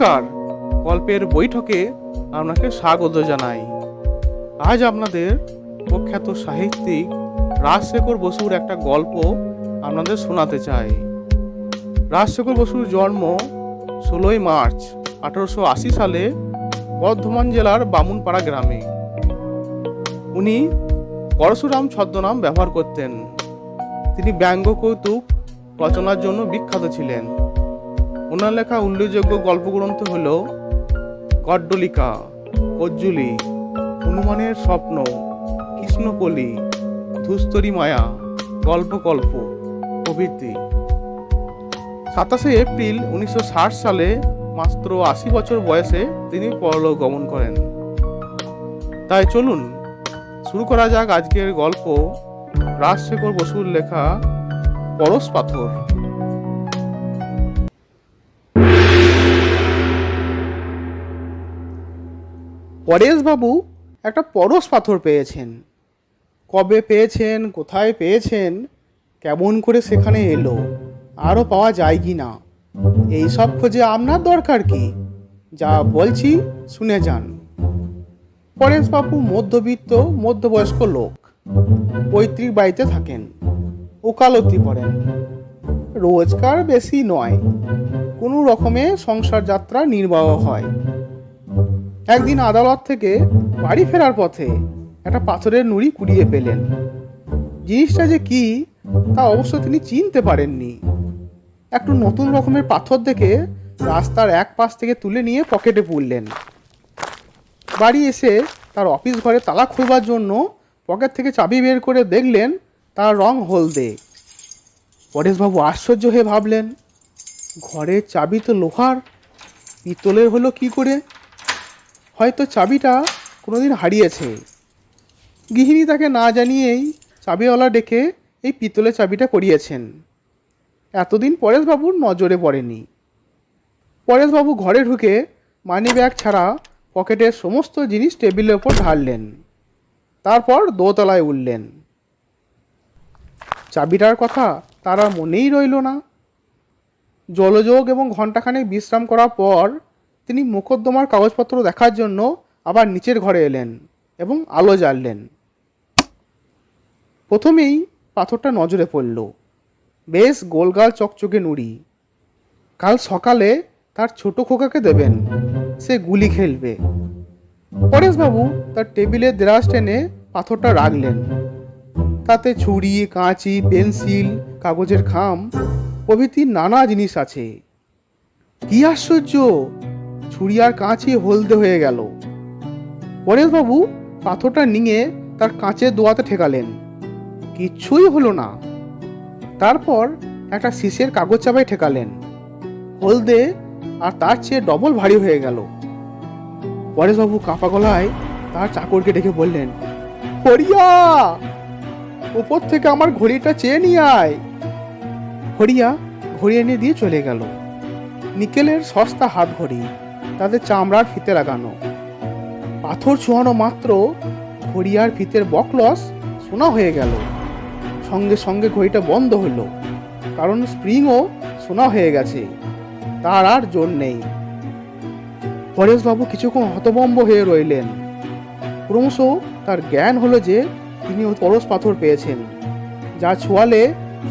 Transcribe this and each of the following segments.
নমস্কার গল্পের বৈঠকে আপনাকে স্বাগত জানাই। আজ আপনাদের প্রখ্যাত সাহিত্যিক রাজশেখর বসুর একটা গল্প আপনাদের শোনাতে চাই। রাজশেখর বসুর জন্ম ষোলোই মার্চ আঠারোশো আশি সালে বর্ধমান জেলার বামুনপাড়া গ্রামে। উনি পরশুরাম ছদ্মনাম ব্যবহার করতেন। তিনি ব্যঙ্গ কৌতুক রচনার জন্য বিখ্যাত ছিলেন। ওনার লেখা উল্লেখযোগ্য গল্পগ্রন্থ হল কড্ডলিকা, কজ্জুলি, হনুমানের স্বপ্ন কৃষ্ণকলি ধুস্তরী মায়া গল্পকল্প, প্রভৃতি। সাতাশে এপ্রিল উনিশশো ষাট সালে মাত্র আশি বছর বয়সে তিনি পরলোক গমন করেন। তাই চলুন, শুরু করা যাক আজকের গল্প রাজশেখর বসুর লেখা পরশ পাথর। পরেশবাবু একটা পরশ পাথর পেয়েছেন। কবে পেয়েছেন, কোথায় পেয়েছেন, কেমন করে সেখানে এলো, আরও পাওয়া যায় কি না এই সব খোঁজে আপনার দরকার কি? যা বলছি শুনে যান। পরেশবাবু মধ্যবিত্ত, মধ্যবয়স্ক লোক, পৈতৃক বাড়িতে থাকেন, ওকালতি করেন। রোজগার বেশি নয়, কোনো রকমে সংসার যাত্রা নির্বাহ হয়। একদিন আদালত থেকে বাড়ি ফেরার পথে একটা পাথরের নুড়ি কুড়িয়ে পেলেন। জিনিসটা যে কি, তা অবশ্য তিনি চিনতে পারেননি। একটু নতুন রকমের পাথর দেখে রাস্তার এক পাশ থেকে তুলে নিয়ে পকেটে পুরলেন বাড়ি এসে তার অফিস ঘরে তালা খুলবার জন্য পকেট থেকে চাবি বের করে দেখলেন তার রং হলদে। পরেশবাবু আশ্চর্য হয়ে ভাবলেন, ঘরের চাবি তো লোহার, পিতলের হলো কি করে? হয়তো চাবিটা কোনোদিন হারিয়েছে। গৃহিণী তাকে না জানিয়েই চাবিওয়ালা ডেকে এই পিতলের চাবিটা করিয়েছেন এতদিন পরেশবাবুর নজরে পড়েনি। পরেশবাবু ঘরে ঢুকে মানি ব্যাগ ছাড়া পকেটের সমস্ত জিনিস টেবিলের ওপর ঢাললেন। তারপর দোতলায় উঠলেন। চাবিটার কথা তার আর মনেই রইল না। জলযোগ এবং ঘণ্টাখানেক বিশ্রাম করার পর তিনি মোকদ্দমার কাগজপত্র দেখার জন্য আবার নিচের ঘরে এলেন এবং আলো জ্বাললেন। প্রথমেই পাথরটা নজরে পড়ল। বেশ গোলগাল চকচকে নুড়ি। কাল সকালে তার ছোট খোকাকে দেবেন, সে গুলি খেলবে। পরেশবাবু তার টেবিলে দেরাজ টেনে পাথরটা রাখলেন। তাতে ছুরি, কাঁচি, পেন্সিল, কাগজের খাম প্রভৃতি নানা জিনিস আছে। কি আশ্চর্য! ছুরি কাঁচই হলদে হয়ে গেল। পরেশবাবু পাথরটা নিয়ে তার কাঁচের দোয়াতে ঠেকালেন। কিচ্ছুই হলো না। তারপর একটা শীষের কাগজ চাপায় ঠেকালেন। হলদে আর তার চেয়ে ডবল ভারী হয়ে গেল। পরেশবাবু কাঁপা গলায় তার চাকরকে ডেকে বললেন, হরিয়া, ওপর থেকে আমার ঘড়িটা চেয়ে নিয়ে আয়। হরিয়া ঘড়ি এনে দিয়ে চলে গেল। নিকেলের সস্তা হাত ঘড়ি তাদের চামড়ার ফিতে লাগানো। পাথর ছোঁয়ানো মাত্র ঘড়িয়ার ফিতের বকলস সোনা হয়ে গেল। সঙ্গে সঙ্গে ঘড়িটা বন্ধ হলো কারণ স্প্রিংও সোনা হয়ে গেছে। তার আর জোর নেই। পরেশবাবু কিছুক্ষণ হতবম্ব হয়ে রইলেন। ক্রমশ তার জ্ঞান হলো যে তিনি পরশ পাথর পেয়েছেন, যা ছোঁয়ালে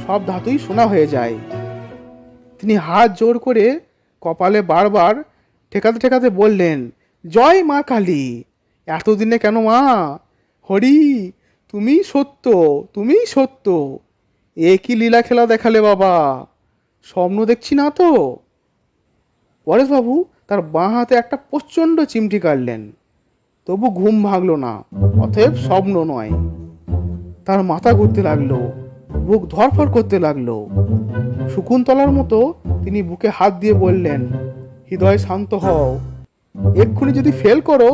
সব ধাতুই সোনা হয়ে যায়। তিনি হাত জোর করে কপালে বারবার ঠেকাতে ঠেকাতে বললেন, জয় মা কালী। এতদিনে কেন মা? হরি, তুমি সত্য তুমি সত্য। এ কি লীলা খেলা দেখালে বাবা? স্বপ্ন দেখছি না তো? পরেশবাবু তার বাঁ হাতে একটা প্রচণ্ড চিমটি কাটলেন। তবু ঘুম ভাঙল না, অতএব স্বপ্ন নয়। তার মাথা ঘুরতে লাগল, বুক ধরফর করতে লাগল। শকুন্তলার মতো তিনি বুকে হাত দিয়ে বললেন হৃদয় শান্ত হও। এক্ষুনি যদি ফেল করো,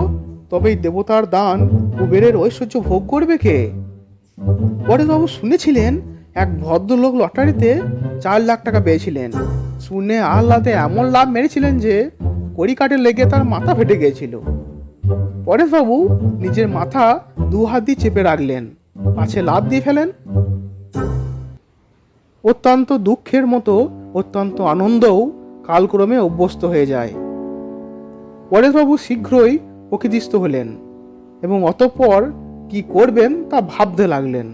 তবেই দেবতার দান কুবেরের ঐশ্বর্য ভোগ করবে কে? পরেশবাবু শুনেছিলেন, এক ভদ্রলোক লটারিতে চার লাখ টাকা পেয়েছিলেন। শুনে আহ্লাদে এমন লাভ মেরেছিলেন যে কড়িকাটে লেগে তার মাথা ফেটে গিয়েছিল। পরেশবাবু নিজের মাথা দু হাত দিয়ে চেপে রাখলেন, পাছে লাভ দিয়ে ফেলেন। অত্যন্ত দুঃখের মতো, অত্যন্ত আনন্দও কালক্রমে অভ্যস্ত হয়ে যায়। পরেশবাবু শীঘ্রই প্রকৃতিস্থ হলেন এবং অতঃপর কি করবেন তা ভাবতে লাগলেন।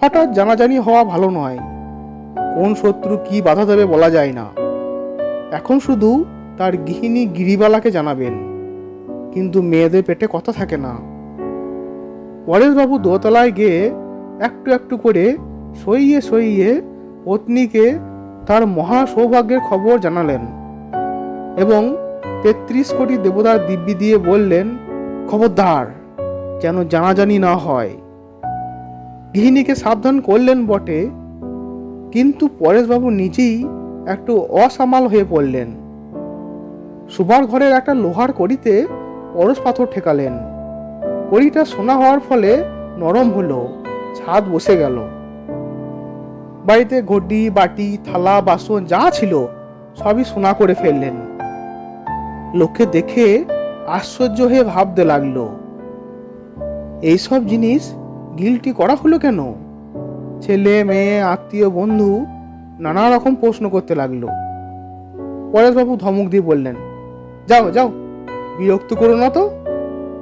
হঠাৎ জানাজানি হওয়া ভালো নয়। কোন শত্রু কি বাধা দেবে বলা যায় না। এখন শুধু তার গৃহিণী গিরিবালাকে জানাবেন। কিন্তু মেয়েদের পেটে কথা থাকে না। পরেশবাবু দোতলায় গিয়ে একটু একটু করে সইয়ে সইয়ে পত্নীকে তার মহা সৌভাগ্যের খবর জানালেন এবং তেত্রিশ কোটি দেবতার দিব্যি দিয়ে বললেন, খবরদার, যেন জানাজানি না হয়। গৃহিণীকে সাবধান করলেন বটে, কিন্তু পরেশবাবু নিজেই একটু অসামাল হয়ে পড়লেন। সুভার ঘরের একটা লোহার কড়িতে পরশ পাথর ঠেকালেন। কড়িটা সোনা হওয়ার ফলে নরম হলো, ছাদ বসে গেল। বাড়িতে ঘটি, বাটি, থালা, বাসন যা ছিল, সবই সোনা করে ফেললেন। লোককে দেখে আশ্চর্য হয়ে ভাবতে লাগল, এইসব জিনিস গিলটি করা হলো কেন? ছেলে, মেয়ে, আত্মীয়, বন্ধু, নানা রকম প্রশ্ন করতে লাগল। পরেশবাবু ধমক দিয়ে বললেন, যাও যাও, বিরক্ত করো না তো।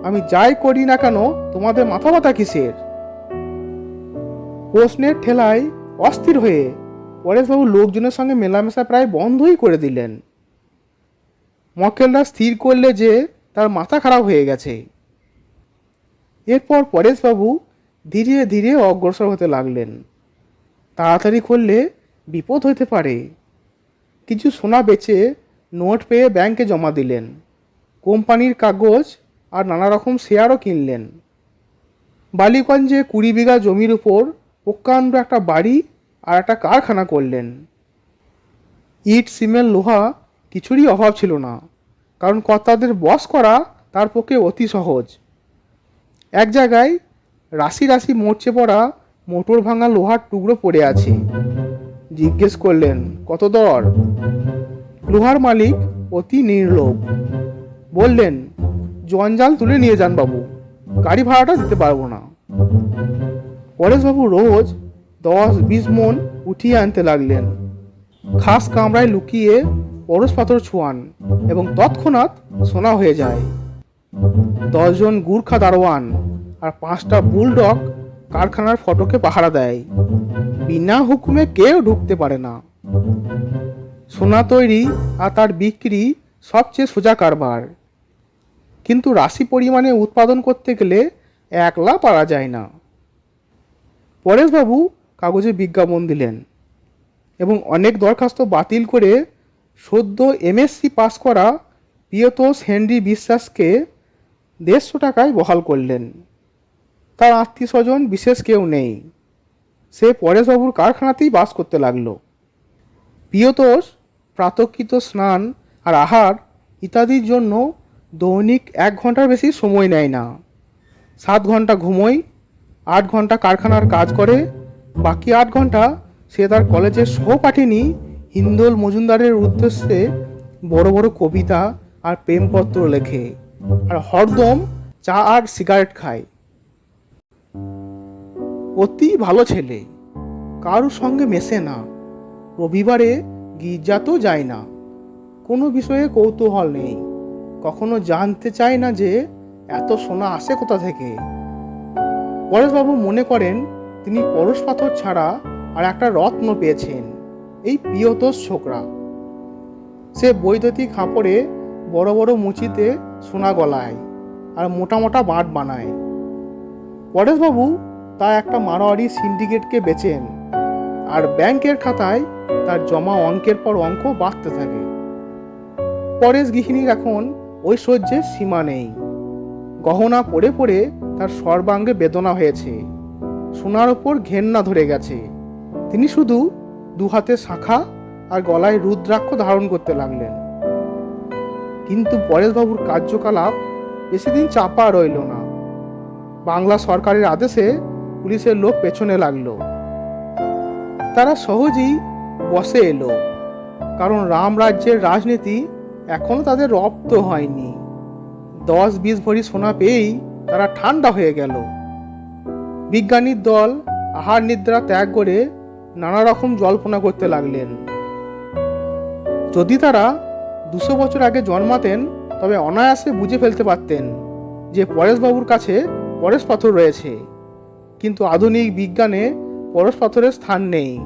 আমি যাই করি না কেন, তোমাদের মাথা ব্যথা কিসের? প্রশ্নের ঠেলায় অস্থির হয়ে পরেশবাবু লোকজনের সঙ্গে মেলামেশা প্রায় বন্ধই করে দিলেন। মক্কেলরা স্থির করলে যে তার মাথা খারাপ হয়ে গেছে। এরপর পরেশবাবু ধীরে ধীরে অগ্রসর হতে লাগলেন। তাড়াতাড়ি করলে বিপদ হতে পারে। কিছু সোনা বেচে নোট পেয়ে ব্যাংকে জমা দিলেন। কোম্পানির কাগজ আর নানা রকম শেয়ারও কিনলেন। বালিগঞ্জে কুড়ি বিঘা জমির উপর প্রকাণ্ড একটা বাড়ি আর একটা কারখানা করলেন। ইট, সিমেন্ট, লোহা কিছুরই অভাব ছিল না, কারণ কর্তাদের বস করা তার পক্ষে অতি সহজ। এক জায়গায় রাশি রাশি মরচে পড়া মোটর ভাঙা লোহার টুকরো পড়ে আছে। জিজ্ঞেস করলেন, কত দর? লোহার মালিক অতি নির্লোভ। বললেন, জঞ্জাল তুলে নিয়ে যান বাবু, গাড়ি ভাড়াটা দিতে পারব না। পরেশবাবু রোজ দশ, বিশ মন উঠিয়ে আনতে লাগলেন। খাস কামরায় লুকিয়ে পরশ পাথর ছোঁয়ান এবং তৎক্ষণাৎ সোনা হয়ে যায়। দশজন গুর্খা দারোয়ান আর পাঁচটা বুলডগ কারখানার ফটকে পাহারা দেয়। বিনা হুকুমে কেউ ঢুকতে পারে না। সোনা তৈরি আর তার বিক্রি সবচেয়ে সোজা কারবার। কিন্তু রাশি পরিমাণে উৎপাদন করতে গেলে একলা পারা যায় না। পরেশবাবু কাগজে বিজ্ঞাপন দিলেন এবং অনেক দরখাস্ত বাতিল করে সদ্য এমএসসি পাস করা প্রিয়তোষ হেনরি বিশ্বাসকে দেড়শো টাকায় বহাল করলেন। তার আত্মীয় স্বজন বিশেষ কেউ নেই। সে পরেশবাবুর কারখানাতেই বাস করতে লাগল। প্রিয়তোষ, প্রাতকৃত স্নান আর আহার ইত্যাদির জন্য দৈনিক এক ঘণ্টার বেশি সময় নেয় না। সাত ঘণ্টা ঘুমোয় আট ঘণ্টা কারখানার কাজ করে, বাকি আট ঘণ্টা সে তার কলেজের সহপাঠিনী হিন্দোল মজুমদারের উদ্দেশ্যে বড় বড় কবিতা আর প্রেমপত্র লেখে আর হরদম চা আর সিগারেট খায়। অতি ভালো ছেলে, কারোর সঙ্গে মেশে না, রবিবারে গির্জাতেও যায় না, কোনো বিষয়ে কৌতূহল নেই, কখনো জানতে চায় না যে এত সোনা আসে কোথা থেকে? পরেশবাবু মনে করেন তিনি পরশ পাথর ছাড়া আর একটা রত্ন পেয়েছেন। এই প্রিয়তোষ ছোকরা। সে বৈদ্যুতিক হাঁপড়ে বড় বড় মুচিতে সোনা গলায় আর মোটা মোটা বাঁট বানায়। পরেশবাবু তা একটা মারোয়ারি সিন্ডিকেটকে বেচেন আর ব্যাংকের খাতায় তার জমা অঙ্কের পর অঙ্ক বাড়তে থাকে। পরেশ গৃহিণীর এখন ঐশ্বর্যের সীমা নেই। গহনা পড়ে পড়ে তার সর্বাঙ্গে বেদনা হয়েছে। সোনার ওপর ঘেন্না ধরে গেছে। তিনি শুধু দু হাতে শাখা আর গলায় রুদ্রাক্ষ ধারণ করতে লাগলেন। কিন্তু পরেশবাবুর কার্যকলাপ বেশি দিন চাপা রইল না। বাংলা সরকারের আদেশে পুলিশের লোক পেছনে লাগল। তারা সহজেই বসে এলো, কারণ রাম রাজ্যের রাজনীতি এখনও তাদের রপ্ত হয়নি। দশ বিশ ভরি সোনা পেয়েই তারা ঠান্ডা হয়ে গেল। বিজ্ঞানীর দল আহার নিদ্রা ত্যাগ করে নানা রকম জল্পনা করতে লাগলেন। যদি তারা দুশো বছর আগে জন্মাতেন, তবে অনায়াসে বুঝে ফেলতে পারতেন যে পরেশবাবুর কাছে পরেশ পাথর রয়েছে। কিন্তু আধুনিক বিজ্ঞানে পরশ পাথরের স্থান নেই।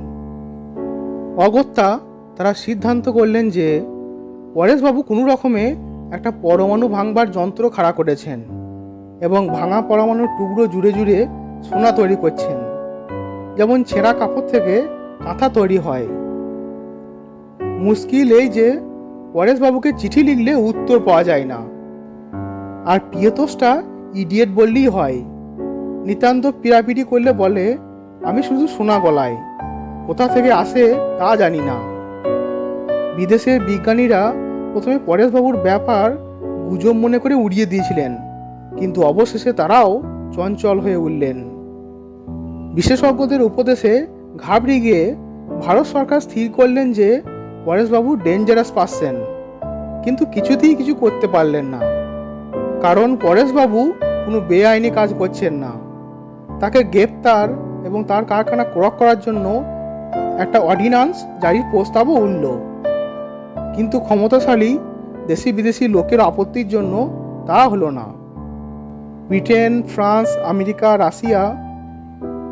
অগত্যা তারা সিদ্ধান্ত করলেন যে পরেশবাবু কোনো রকমে একটা পরমাণু ভাঙবার যন্ত্র খাড়া করেছেন। এবং ভাঙা পরমাণুর টুকরো জুড়ে জুড়ে সোনা তৈরি করছেন। যেমন ছেঁড়া কাপড় থেকে কাঁথা তৈরি হয়। মুশকিল এই যে পরেশবাবুকে চিঠি লিখলে উত্তর পাওয়া যায় না। আর পিয়তোসটা ইডিয়েট বললেই হয়। নিতান্ত পিড়াপিড়ি করলে বলে, আমি শুধু সোনা গলায়। কোথা থেকে আসে তা জানি না। বিদেশের বিজ্ঞানীরা প্রথমে পরেশবাবুর ব্যাপার গুজব মনে করে উড়িয়ে দিয়েছিলেন। কিন্তু অবশেষে তারাও চঞ্চল হয়ে উঠলেন। বিশেষজ্ঞদের উপদেশে ঘাবড়ে গিয়ে ভারত সরকার স্থির করলেন যে, পরেশবাবু ডেঞ্জারাস পাচ্ছেন কিন্তু কিছুতেই কিছু করতে পারলেন না। কারণ পরেশবাবু কোনো বেআইনি কাজ করছেন না। তাকে গ্রেপ্তার এবং তার কারখানা ক্রক করার জন্য একটা অর্ডিন্যান্স জারির প্রস্তাবও উঠল। কিন্তু ক্ষমতাশালী দেশি বিদেশি লোকের আপত্তির জন্য তা হলো না। ব্রিটেন, ফ্রান্স, আমেরিকা, রাশিয়া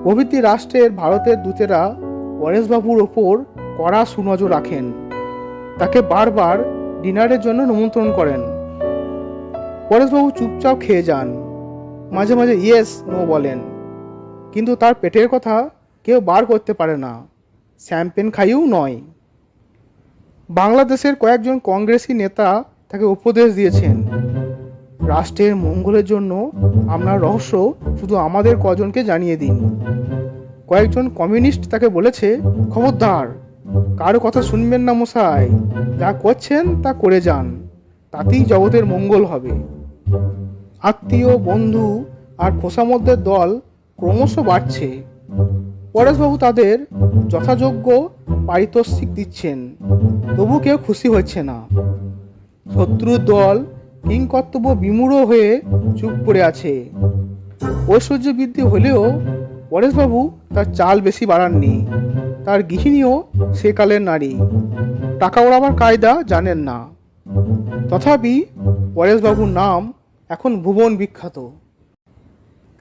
প্রভৃতি রাষ্ট্রের ভারতের দূতেরা পরেশবাবুর ওপর কড়া সুনজর রাখেন। তাকে বারবার ডিনারের জন্য নিমন্ত্রণ করেন। পরেশবাবু চুপচাপ খেয়ে যান। মাঝে মাঝে ইয়েস, নো বলেন। কিন্তু তার পেটের কথা কেউ বার করতে পারে না। শ্যাম্পেন খাইও নয়। বাংলাদেশের কয়েকজন কংগ্রেসি নেতা তাকে উপদেশ দিয়েছেন। রাষ্ট্রের মঙ্গলের জন্য আপনার রহস্য শুধু আমাদের কজনকে জানিয়ে দিন কয়েকজন কমিউনিস্ট তাকে বলেছে, খবরদার, কারও কথা শুনবেন না মশাই। যা করছেন তা করে যান। তাতেই জগতের মঙ্গল হবে। আত্মীয়, বন্ধু আর খোসামদ্দের দল ক্রমশ বাড়ছে। পরেশবাবু তাদের যথাযোগ্য পারিতোষিক দিচ্ছেন, তবু কেউ খুশি হচ্ছে না। শত্রুর দল কিংকর্তব্য বিমূঢ় হয়ে চুপ করে আছে। ঐশ্বর্য বৃদ্ধি হলেও পরেশবাবু তার চাল বেশি বাড়াননি। তার গৃহিণীও সে কালের নারী। টাকা ওড়াবার কায়দা জানেন না। তথাপি পরেশবাবুর নাম এখন ভুবন বিখ্যাত।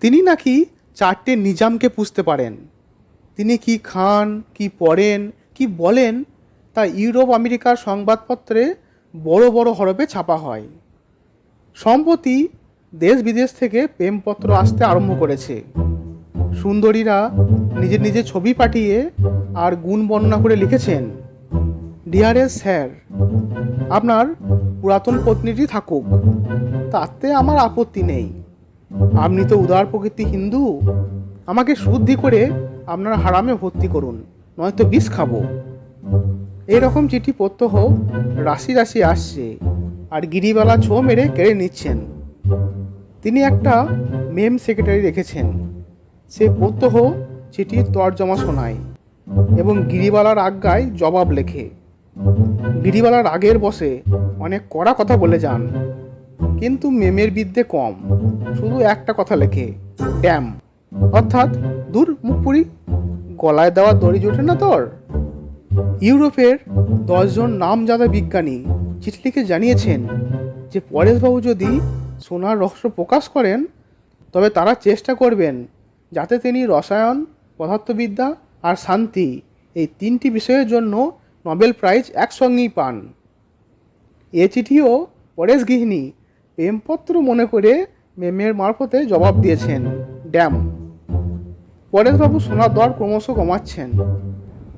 তিনি নাকি চারটে নিজামকে পুষতে পারেন। তিনি কি খান, কি পড়েন, কি বলেন তা ইউরোপ আমেরিকার সংবাদপত্রে বড় বড় হরফে ছাপা হয়। সম্প্রতি দেশ বিদেশ থেকে প্রেমপত্র আসতে আরম্ভ করেছে। সুন্দরীরা নিজের নিজের ছবি পাঠিয়ে আর গুণ বর্ণনা করে লিখেছেন ডিয়ারেস্ট স্যার, আপনার পুরাতন পত্নীটি থাকুক, তাতে আমার আপত্তি নেই। আপনি তো উদার প্রকৃতি হিন্দু, আমাকে শুদ্ধি করে আপনার হারামে ভর্তি করুন, নয়তো বিষ খাব। এরকম চিঠি প্রত্যহ রাশি রাশি আসছে। আর গিরিবালা ছো মেরে কেড়ে নিচ্ছেন। তিনি একটা মেম সেক্রেটারি রেখেছেন। সে প্রত্যহ চিঠির তর্জমা শোনায় এবং গিরিবালার আজ্ঞায় জবাব লেখে। গিরিবালার আগের বসে অনেক কড়া কথা বলে যান, কিন্তু মেমের বিদ্যে কম। শুধু একটা কথা লেখে, ড্যাম। অর্থাৎ, দূর মুখপুরি, গলায় দেওয়া দড়ি জোটে না তোর? ইউরোপের দশজন নামজাদা বিজ্ঞানী চিঠি লিখে জানিয়েছেন যে পরেশবাবু যদি সোনার রহস্য প্রকাশ করেন, তবে তারা চেষ্টা করবেন যাতে তিনি রসায়ন, পদার্থবিদ্যা আর শান্তি এই তিনটি বিষয়ের জন্য নোবেল প্রাইজ একসঙ্গেই পান। এ চিঠিও পরেশ গৃহিণী প্রেমপত্র মনে করে মেমের মারফতে জবাব দিয়েছেন, ড্যাম। পরেশবাবু সোনার দর ক্রমশ কমাচ্ছেন।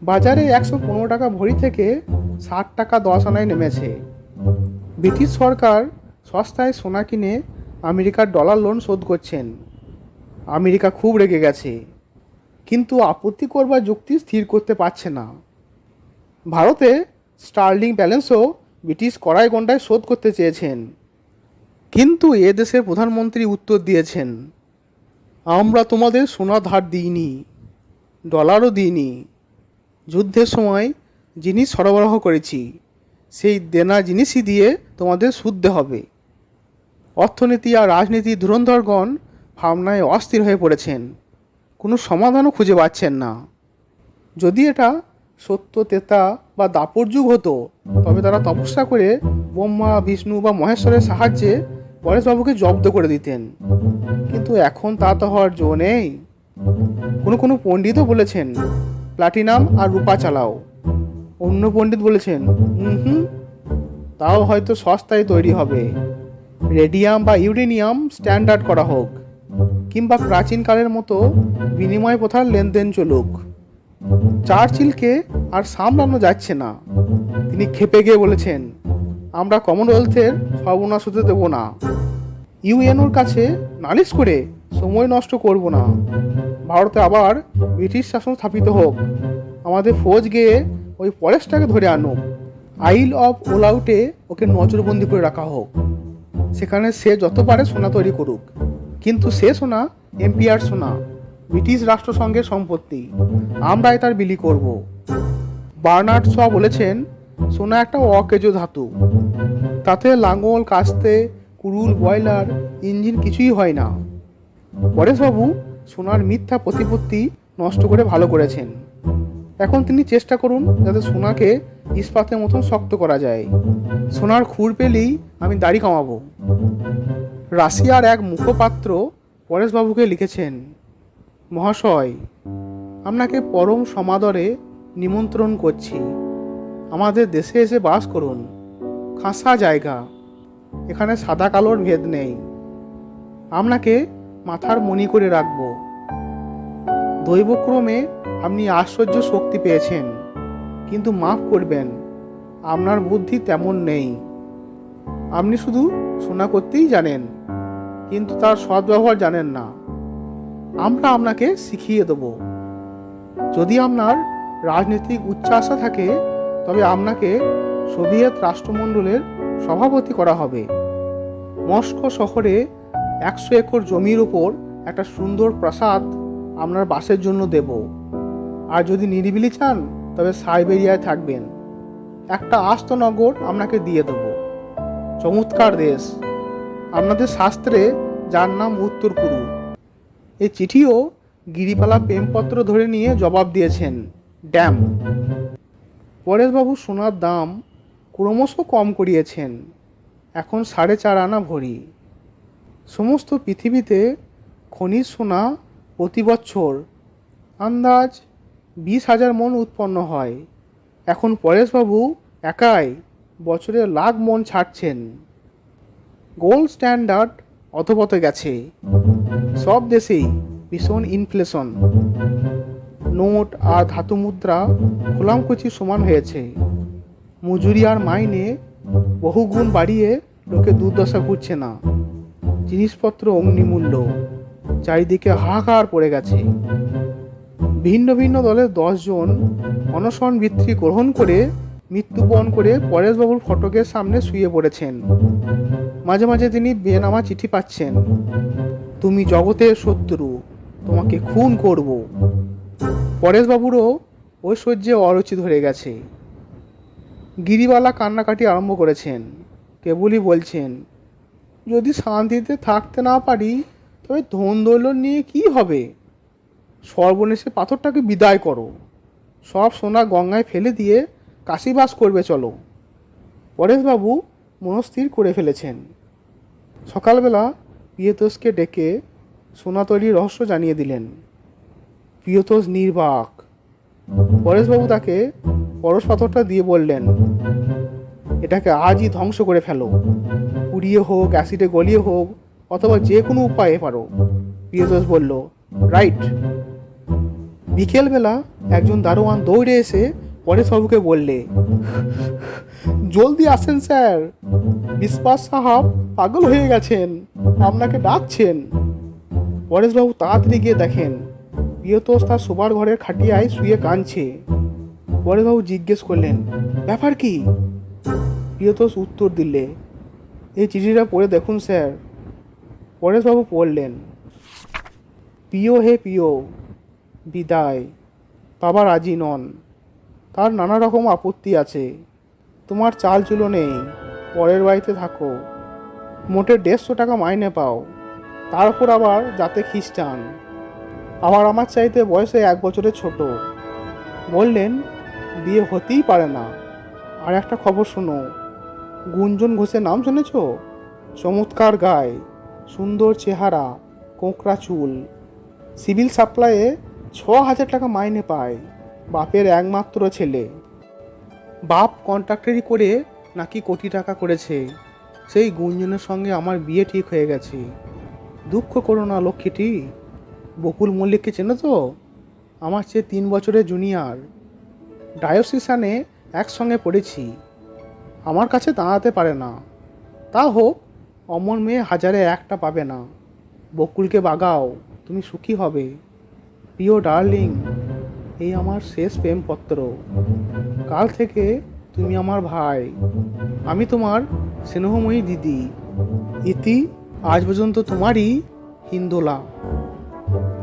বাজারে একশো পনেরো টাকা ভরি থেকে ষাট টাকা দশ আনায় নেমেছে। ব্রিটিশ সরকার সস্তায় সোনা কিনে আমেরিকার ডলার লোন শোধ করছেন। আমেরিকা খুব রেগে গেছে, কিন্তু আপত্তি করবার যুক্তি স্থির করতে পারছে না। ভারতে স্টার্লিং ব্যালেন্সও ব্রিটিশ কড়াই গন্ডায় শোধ করতে চেয়েছেন, কিন্তু এ দেশের প্রধানমন্ত্রী উত্তর দিয়েছেন, আমরা তোমাদের সোনা ধার দিইনি, ডলারও দিইনি, যুদ্ধের সময় জিনিস সরবরাহ করেছি। সেই দেনা জিনিসই দিয়ে তোমাদের শুদ্ধ হবে। অর্থনীতি আর রাজনীতি ধুরন্ধরগণ ভাবনায় অস্থির হয়ে পড়েছেন। কোনো সমাধানও খুঁজে পাচ্ছেন না। যদি এটা সত্য, তেতা বা দাপর যুগ হতো, তবে তারা তপস্যা করে ব্রহ্মা, বিষ্ণু বা মহেশ্বরের সাহায্যে পরেশবাবুকে জব্দ করে দিতেন। কিন্তু এখন তা তো হওয়ার জো নেই। কোনো কোনো পণ্ডিতও বলেছেন, প্লাটিনাম আর রূপা চালাও। অন্য পণ্ডিত বলেছেন হুম তাও হয়তো সস্তায় তৈরি হবে। রেডিয়াম বা ইউরেনিয়াম স্ট্যান্ডার্ড করা হোক, কিংবা প্রাচীনকালের মতো বিনিময় প্রথার লেনদেন চলুক। চার্চিলকে আর সামলানো যাচ্ছে না। তিনি খেপে গিয়ে বলেছেন, আমরা কমনওয়েলথের সর্বনাশ হতে দেবো না। ইউএনওর কাছে নালিশ করে সময় নষ্ট করব না। ভারতে আবার ব্রিটিশ শাসন স্থাপিত হোক। আমাদের ফৌজ গিয়ে ওই পরেশটাকে ধরে আনুক আইল অফ ওলাউটে ওকে নজরবন্দি করে রাখা হোক। সেখানে সে যত পারে সোনা তৈরি করুক। কিন্তু সে সোনা এমপিআর সোনা, ব্রিটিশ রাষ্ট্রসংঘের সম্পত্তি। আমরাই তার বিলি করব। বার্নার্ড শ বলেছেন, সোনা একটা অকেজ ধাতু। তাতে লাঙ্গল কাস্তে, কুরুল বয়লার ইঞ্জিন কিছুই হয় না। পরেশবাবু সোনার মিথ্যা প্রতিপত্তি নষ্ট করে ভালো করেছেন। এখন তিনি চেষ্টা করুন যাতে সোনাকে ইস্পাতের মতন শক্ত করা যায়। সোনার খুর পেলেই আমি দাড়ি কামাবো। রাশিয়ার এক মুখপাত্র পরেশবাবুকে লিখেছেন, মহাশয়, আপনাকে পরম সমাদরে নিমন্ত্রণ করছি। আমাদের দেশে এসে বাস করুন। খাসা জায়গা। এখানে সাদা কালোর ভেদ নেই। আপনাকে মাথার মনি করে রাখব। দৈবক্রমে আপনি আশ্চর্য শক্তি পেয়েছেন। কিন্তু মাফ করবেন, আপনার বুদ্ধি তেমন নেই। আপনি শুধু শোনা করতেই জানেন, কিন্তু তার সদ্ব্যবহার জানেন না। আমরা আপনাকে শিখিয়ে দেব। যদি আপনার রাজনৈতিক উচ্চাশা থাকে, তবে আপনাকে সোভিয়েত রাষ্ট্রমণ্ডলের সভাপতি করা হবে। মস্কো শহরে একশো একর জমির উপর একটা সুন্দর প্রাসাদ আপনার বাসের জন্য দেব। আর যদি নিরিবিলি চান, তবে সাইবেরিয়ায় থাকবেন। একটা আস্ত নগর আপনাকে দিয়ে দেব। চমৎকার দেশ। আপনাদের শাস্ত্রে যার নাম উত্তর কুরু। এই চিঠিও গিরিপালা প্রেমপত্র ধরে নিয়ে জবাব দিয়েছেন, ড্যাম। পরেশবাবু সোনার দাম ক্রমশ কম করিয়েছেন। এখন সাড়ে চার আনা ভরি। সমস্ত পৃথিবীতে খনিজ সোনা প্রতি বছর আন্দাজ বিশ হাজার মন উৎপন্ন হয়। এখন পরেশবাবু একাই বছরে লাখ মন ছাড়ছেন। গোল্ড স্ট্যান্ডার্ড অধপথে গেছে। সব দেশেই ভীষণ ইনফ্লেশন নোট আর ধাতু মুদ্রা খোলামকুচি সমান হয়েছে। মজুরি আর মাইনে বহুগুণ বাড়িয়ে লোকে দুর্দশা করছে না। জিনিসপত্র অগ্নিমূল্য চারিদিকে হাহাকার পড়ে গেছে। ভিন্ন ভিন্ন দলের দশজন অনশন বৃত্তি গ্রহণ করে মৃত্যুবরণ করে পরেশবাবুর ফটকের সামনে শুয়ে পড়েছেন। মাঝে মাঝে তিনি বেনামা চিঠি পাচ্ছেন। তুমি জগতের শত্রু, তোমাকে খুন করব। পরেশবাবুরও ঐশ্বর্যে অরুচি ধরে গেছে। গিরিবালা কান্নাকাটি আরম্ভ করেছেন। কেবলই বলছেন, যদি শান্তিতে থাকতে না পারি, তবে ধন দৌলত নিয়ে কি হবে? সর্বনেশে পাথরটাকে বিদায় করো। সব সোনা গঙ্গায় ফেলে দিয়ে কাশিবাস করবে চলো। পরেশবাবু মনস্থির করে ফেলেছেন। সকালবেলা প্রিয়তোষকে ডেকে সোনা তৈরির রহস্য জানিয়ে দিলেন। প্রিয়তোষ নির্বাক। পরেশবাবু তাকে পরশ পাথরটা দিয়ে বললেন, এটাকে আজই ধ্বংস করে ফেলো। পুড়িয়ে হোক, অ্যাসিডে গলিয়ে হোক, অথবা যে কোনো উপায়ে পারো। প্রিয়তোষ বলল, রাইট। বিকেলবেলা একজন দারোয়ান দৌড়ে এসে পরেশবাবুকে বললে, জলদি আসেন স্যার। বিশ্বাস সাহাব পাগল হয়ে গেছেন, আপনাকে ডাকছেন। পরেশবাবু তাড়াতাড়ি গিয়ে দেখেন প্রিয়তোষ তার শোবার ঘরের খাটিয়ায় শুয়ে কাঁদছে। পরেশবাবু জিজ্ঞেস করলেন, ব্যাপার কি? প্রিয়তোষ উত্তর দিলে, এই চিঠিটা পড়ে দেখুন স্যার। পরেশবাবু পড়লেন প্রিয় হে প্রিয় বিদায়। বাবা রাজি নন। তার নানা রকম আপত্তি আছে। তোমার চাল চুলো নেই। পরের বাড়িতে থাকো। মোটে দেড়শো টাকা মাইনে পাও। তার উপর আবার যাতে খ্রিস্টান। আবার আমার চাইতে বয়সে এক বছরের ছোট। বললেন, বিয়ে হতেই পারে না। আর একটা খবর শোনো। গুঞ্জন ঘোষের নাম শুনেছ? চমৎকার গায়ে। সুন্দর চেহারা, কোঁকড়া চুল। সিভিল সাপ্লাইয়ে ছ হাজার টাকা মাইনে পায় বাপের একমাত্র ছেলে। বাপ কন্ট্রাক্টারি করে নাকি কোটি টাকা করেছে, সেই গুঞ্জনের সঙ্গে আমার বিয়ে ঠিক হয়ে গেছে। দুঃখ করো না, লক্ষ্মীটি। বকুল মল্লিককে চেনো তো? আমার চেয়ে তিন বছরের জুনিয়র। ডায়োসিসানে একসঙ্গে পড়েছি। আমার কাছে দাঁড়াতে পারে না। তা হোক অমর মেয়ে হাজারে একটা পাবে না। বকুলকে বাগাও, তুমি সুখী হবে। প্রিয় ডার্লিং, এই আমার শেষ প্রেমপত্র। কাল থেকে তুমি আমার ভাই, আমি তোমার স্নেহময়ী দিদি। ইতি, আজ পর্যন্ত তোমারই হিন্দোলা।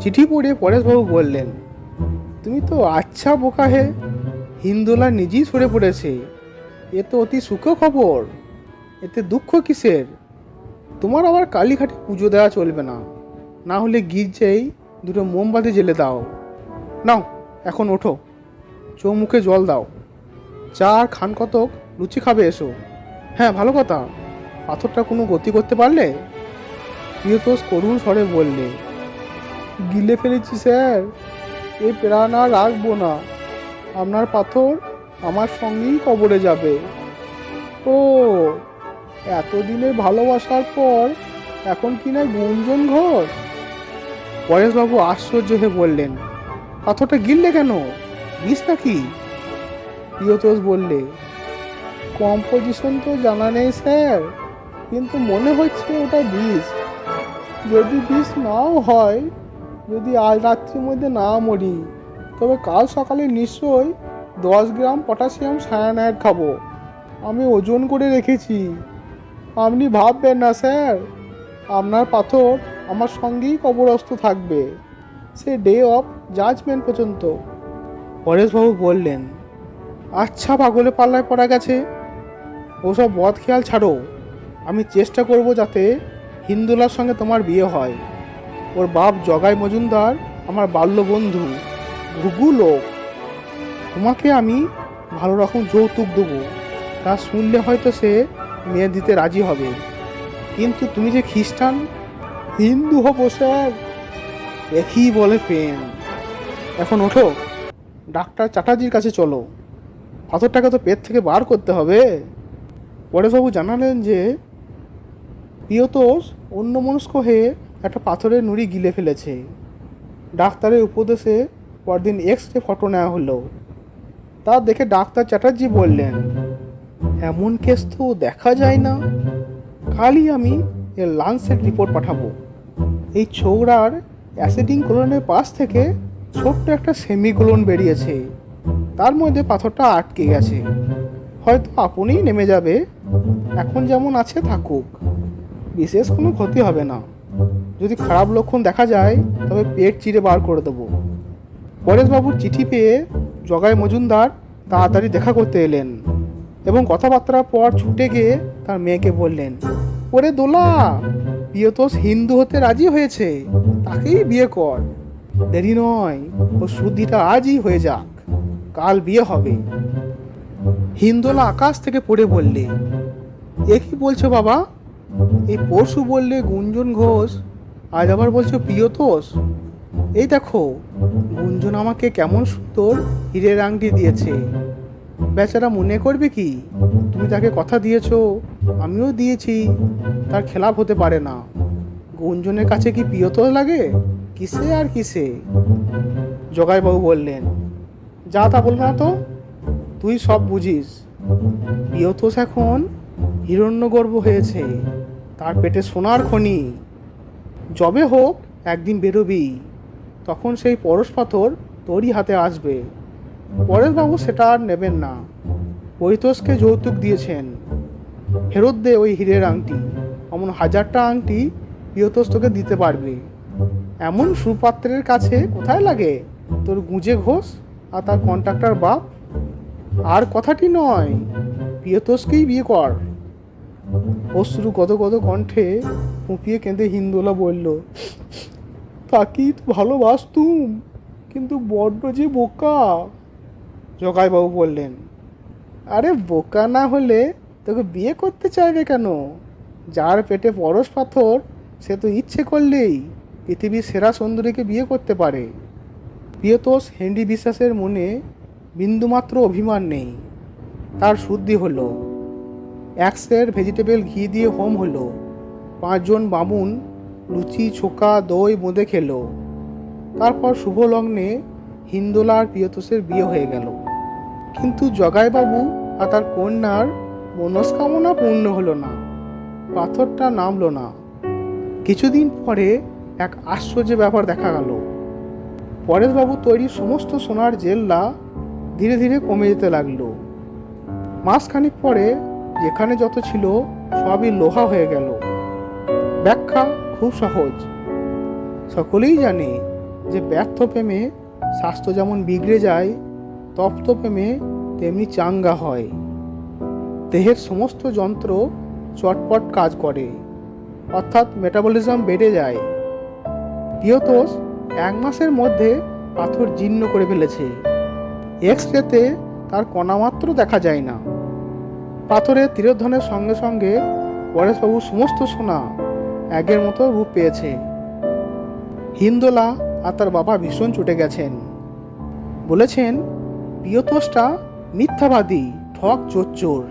চিঠি পড়ে পরেশবাবু বললেন, তুমি তো আচ্ছা বোকা হে, হিন্দোলা নিজেই সরে পড়েছে। এ তো অতি সুখ খবর, এতে দুঃখ কিসের? তোমার আবার কালীঘাটে পুজো দেওয়া চলবে না। না হলে গির্জেই দুটো মোমবাতি জেলে দাও। নাও, এখন ওঠো। চৌমুখে জল দাও। চা আর খান কতক লুচি খাবে এসো। হ্যাঁ ভালো কথা। পাথরটা কোনো গতি করতে পারলে? প্রিয়তোষ করুণ স্বরে বললে, গিলে ফেলেছি স্যার। এ প্রাণ আর রাখব না। আপনার পাথর আমার সঙ্গেই কবরে যাবে। ও, এতদিনের ভালোবাসার পর এখন কি না গুঞ্জন ঘর পরেশবাবু আশ্চর্য হয়ে বললেন, পাথরটা গিললে কেন? বিষ নাকি? প্রিয়তোষ বললে, কম্পোজিশন তো জানা নেই, স্যার, কিন্তু মনে হচ্ছে ওটা বিষ যদি বিষ নাও হয়, যদি আজ রাত্রির মধ্যে না মরি, তবে কাল সকালে নিশ্চয়ই দশ গ্রাম পটাশিয়াম সায়ানাইড খাব। আমি ওজন করে রেখেছি। আপনি ভাববেন না, স্যার, আপনার পাথর আমার সঙ্গেই কবরস্থ থাকবে। সে ডে অফ জাজমেন্ট পর্যন্ত। পরেশবাবু বললেন আচ্ছা পাগলে পাল্লায় পড়া গেছে। ওসব বদ খেয়াল ছাড়ো। আমি চেষ্টা করব যাতে হিন্দুলার সঙ্গে তোমার বিয়ে হয়। ওর বাপ জগাই মজুমদার, আমার বাল্য বন্ধু ঘুঘু লোক। তোমাকে আমি ভালো রকম যৌতুক দেবো। তা শুনলে হয়তো সে মেয়ে দিতে রাজি হবে। কিন্তু তুমি যে খ্রিস্টান হিন্দু হব স্যার। একই বলে প্রেম এখন ওঠো। ডাক্তার চ্যাটার্জির কাছে চলো। পাথরটাকে তো পেট থেকে বার করতে হবে। পরেশবাবু জানালেন যে, প্রিয়তোষ অন্যমনস্ক হয়ে একটা পাথরের নুড়ি গিলে ফেলেছে। ডাক্তারের উপদেশে পরদিন এক্স রে ফটো নেওয়া হলো। তা দেখে ডাক্তার চ্যাটার্জি বললেন, এমন কেস তো দেখা যায় না। কালই আমি লাঞ্চের রিপোর্ট পাঠাবো। এই ছোকরার অ্যাসিডিং কোলনের পাশ থেকে ছোট্ট একটা সেমিকোলন বেরিয়েছে। তার মধ্যে পাথরটা আটকে গেছে। হয়তো আপনিই নেমে যাবে। এখন যেমন আছে, থাকুক। বিশেষ কোনো ক্ষতি হবে না। যদি খারাপ লক্ষণ দেখা যায়, তবে পেট চিরে বার করে দেবো। পরেশবাবুর চিঠি পেয়ে জগাই মজুমদার তাড়াতাড়ি দেখা করতে এলেন এবং কথাবার্তার পর ছুটে গিয়ে তার মেয়েকে বললেন ওরে দোলা প্রিয়তোষ হিন্দু হতে রাজি হয়েছে, তাকেই বিয়ে কর। দেরি নয় ও শুদ্ধিটা আজই হয়ে যাক, কাল বিয়ে হবে। হিন্দোলা আকাশ থেকে পড়ে বললে, এ কি বলছো বাবা? এই পরশু বললে গুঞ্জন ঘোষ, আজ আবার বলছো প্রিয়তোষ। এই দেখো, গুঞ্জন আমাকে কেমন সুন্দর হিরের আংটি দিয়েছে। বেচারা মনে করবে কি? তুমি তাকে কথা দিয়েছ, আমিও দিয়েছি, তার খেলাপ হতে পারে না। গুঞ্জনের কাছে কি প্রিয়তোষ লাগে? কিসে আর কিসে? জগাইবাবু বললেন, যা তা বল না তো, তুই সব বুঝিস। প্রিয়তোষ এখন হিরণ্যগর্ভ হয়েছে, তার পেটে সোনার খনি। যবে হোক একদিন বেরোবি, তখন সেই পরশ পাথর তোরই হাতে আসবে। পরেশবাবু সেটা আর নেবেন না। পরিতোষকে যৌতুক দিয়েছেন। ফেরত দে ওই হীরের আংটি। অমন হাজারটা আংটি প্রিয়তোষ তোকে দিতে পারবে। এমন সুপাত্রের কাছে কোথায় লাগে? তোর গুঁজে ঘোষ আর তার কন্ট্রাক্টর বাপ? আর কথাটি নয় প্রিয়তোষকেই বিয়ে কর। অশ্রু গদ গদ কণ্ঠে ফুঁপিয়ে কেঁদে হিন্দোলা বলল তাকেই ভালোবাসতুম কিন্তু বড্ড যে বোকা। জগাইবাবু বললেন, আরে বোকা না হলে তোকে বিয়ে করতে চাইবে কেন? যার পেটে পরশ পাথর, সে তো ইচ্ছে করলেই পৃথিবীর সেরা সুন্দরীকে বিয়ে করতে পারে। প্রিয়তোষ হেনরি বিশ্বাসের মনে বিন্দুমাত্র অভিমান নেই। তার শুদ্ধি হলো এক সের ভেজিটেবল ঘি দিয়ে হোম হলো, পাঁচজন বামুন লুচি, ছোকা, দই বোঁদে খেলো। তারপর শুভ লগ্নে হিন্দোলা আর প্রিয়তোষের বিয়ে হয়ে গেল। কিন্তু জগাইবাবু আর তার কন্যার মনস্কামনা পূর্ণ হলো না, পাথরটা নামলো না। কিছুদিন পরে এক আশ্চর্য ব্যাপার দেখা গেল। পরেশবাবু তৈরি সমস্ত সোনার জেল্লা ধীরে ধীরে কমে যেতে লাগল। মাসখানিক পরে যেখানে যত ছিল সবই লোহা হয়ে গেল। ব্যাখ্যা খুব সহজ। সকলেই জানে যে ব্যর্থ প্রেমে স্বাস্থ্য যেমন বিগড়ে যায় তপ্ত প্রেমে তেমনি চাঙ্গা হয়। দেহের সমস্ত যন্ত্র চটপট কাজ করে। অর্থাৎ মেটাবলিজম বেড়ে যায়। প্রিয়তোষ এক মাসের মধ্যে পাথর জীর্ণ করে ফেলেছে। এক্স রেতে তার কণামাত্র দেখা যায় না। পাথরের তিরোধনের সঙ্গে সঙ্গে পরেশবাবু সমস্ত সোনা একের মতো রূপ পেয়েছে। হিন্দোলা আর তার বাবা ভীষণ চটে গেছেন। বলেছেন প্রিয়তোষটা, মিথ্যাবাদী ঠক চোর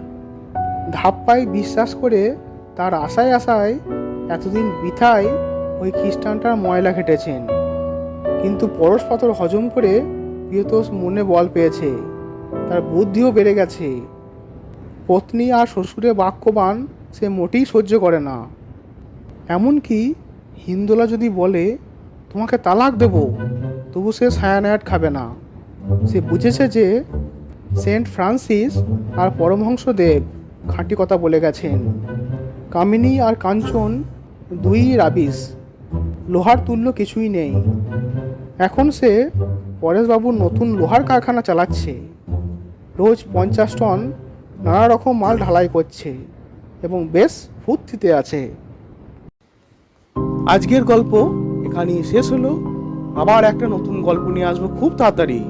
ধাপ্পায় বিশ্বাস করে তার আশায় আশায় এতদিন বিথায় ওই খ্রিস্টানটার ময়লা ঘেটেছেন কিন্তু পরশ পাথর হজম করে প্রিয়তোষ মনে বল পেয়েছে। তার বুদ্ধিও বেড়ে গেছে। পত্নী আর শ্বশুরের বাক্যবান সে মোটেই সহ্য করে না। এমনকি হিন্দোলা যদি বলে, তোমাকে তালাক দেব, তবু সে সায়ানায়াট খাবে না। সে বুঝেছে যে সেন্ট ফ্রান্সিস আর পরমহংসদেব খাঁটি কথা বলে গেছেন। কামিনী আর কাঞ্চন দুই রাবিস, লোহার তুল্য কিছুই নেই। এখন সে পরেশবাবুর নতুন লোহার কারখানা চালাচ্ছে। রোজ পঞ্চাশ টন নানা রকম মাল ঢালাই করছে এবং বেশ ফুর্তিতে আছে। আজকের গল্প এখানেই শেষ হলো। আবার একটা নতুন গল্প নিয়ে আসব খুব তাড়াতাড়ি।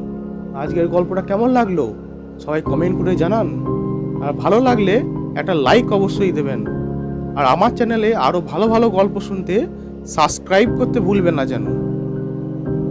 আজকের গল্পটা কেমন লাগল? সবাই কমেন্ট করে জানান। আর ভালো লাগলে একটা লাইক অবশ্যই দেবেন। আর আমার চ্যানেলে আরও ভালো ভালো গল্প শুনতে সাবস্ক্রাইব করতে ভুলবেন না যেন।